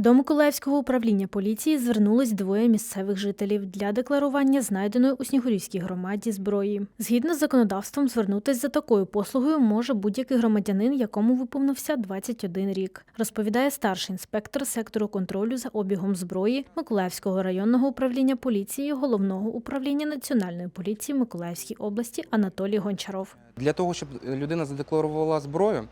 До Миколаївського управління поліції звернулись двоє місцевих жителів для декларування знайденої у Снігурівській громаді зброї. Згідно з законодавством, звернутись за такою послугою може будь-який громадянин, якому виповнився 21 рік, розповідає старший інспектор сектору контролю за обігом зброї Миколаївського районного управління поліції головного управління національної поліції Миколаївській області Анатолій Гончаров. Для того, щоб людина задекларувала зброю,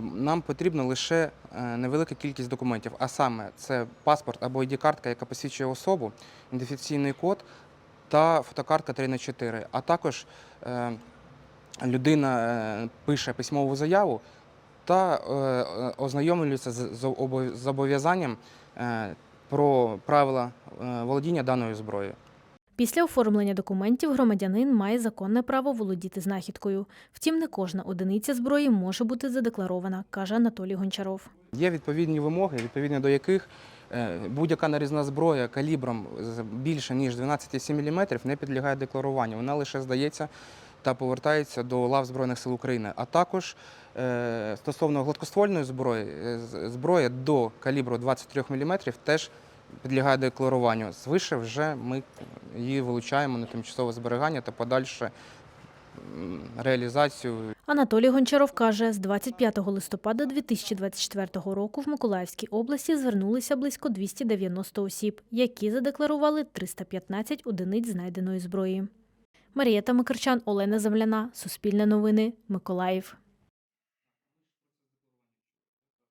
нам потрібна лише е, невелика кількість документів, а саме це паспорт або ID-картка, яка посвідчує особу, ідентифікаційний код та фотокартка 3 на 4. А також е, людина е, пише письмову заяву та е, е, ознайомлюється з з обов- зобов'язанням е, про правила е, володіння даною зброєю. Після оформлення документів громадянин має законне право володіти знахідкою. Втім, не кожна одиниця зброї може бути задекларована, каже Анатолій Гончаров. Є відповідні вимоги, відповідно до яких е, будь-яка нарізна зброя калібром більше ніж 12,7 мм не підлягає декларуванню. Вона лише здається та повертається до лав Збройних сил України. А також е, стосовно гладкоствольної зброї, е, зброя до калібру 23 мм теж підлягає декларуванню. Звише вже ми її вилучаємо на тимчасове зберігання та подальше реалізацію Анатолій Гончаров каже, з 25 листопада 2024 року в Миколаївській області звернулися близько 290 осіб, які задекларували 315 одиниць знайденої зброї. Марія Тамикарчан, Олена Земляна, Суспільне новини, Миколаїв.